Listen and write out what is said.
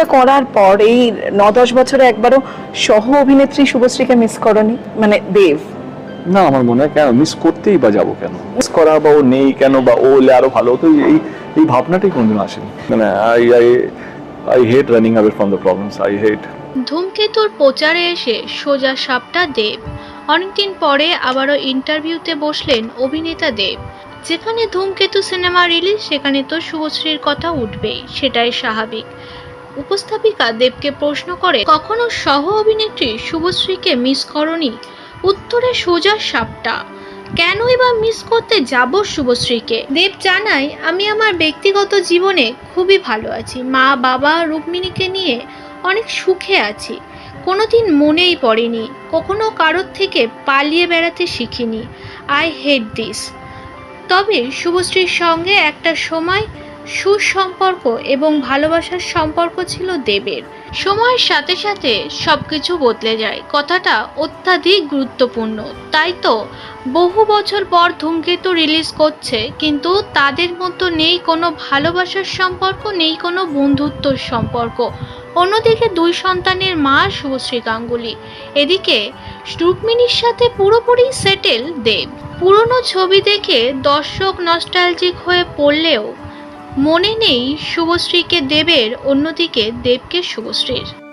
হিটটা করার পর এই ন দশ বছরে একবারও সহ অভিনেত্রী শুভশ্রীকে মিস করনি মানে দেব। না আমার মনে হয় কেন? মিস করতেই বা যাব কেন? মিস করা বা ও নেই কেন বা ও হলে আরও ভালো হতো এই এই ভাবনাটাই কোনদিন আসেনি। মানে I I I hate running away from the problems I hate ধূমকেতুর প্রচারে এসে সোজা সাপটা দেব। অনেকদিন পরে আবারও ইন্টারভিউতে বসলেন অভিনেতা দেব। যেখানে ধূমকেতু সিনেমা রিলিজ সেখানে তো শুভশ্রীর কথা উঠবেই সেটাই স্বাভাবিক। উপস্থাপিকা দেবকে প্রশ্ন করে, কখনো সহ অভিনেত্রী শুভশ্রীকে মিস করনি? উত্তরে সোজা সাপটা। কেনই বা মিস করতে যাব শুভশ্রীকে? দেব জানায়, আমি আমার ব্যক্তিগত জীবনে খুবই ভালো আছি। মা, বাবা, রুক্মিণীকে নিয়ে অনেক সুখে আছি। কোনোদিন মনেই পড়েনি। কখনো কারোর থেকে পালিয়ে বেড়াতে শিখিনি। আই হেট দিস তবে শুভশ্রীর সঙ্গে একটা সময় সুসম্পর্ক এবং ভালোবাসার সম্পর্ক ছিল দেবের। সময়ের সাথে সাথে সব কিছু বদলে যায়। কথাটা অত্যাধিক গুরুত্বপূর্ণ। তাই তো বহু বছর পর ধূমকেতু রিলিজ করছে, কিন্তু তাদের মতো নেই কোনো ভালোবাসার সম্পর্ক, নেই কোনো বন্ধুত্বর সম্পর্ক। অন্যদিকে দুই সন্তানের মা শুভশ্রী গাঙ্গুলি। এদিকে রুক্মিণীর সাথে পুরোপুরি সেটেল দেব। পুরনো ছবি দেখে দর্শক নস্টালজিক হয়ে পড়লেও মনে নেই শুভশ্রীকে দেবের অন্যদিকে দেবকে শুভশ্রীর।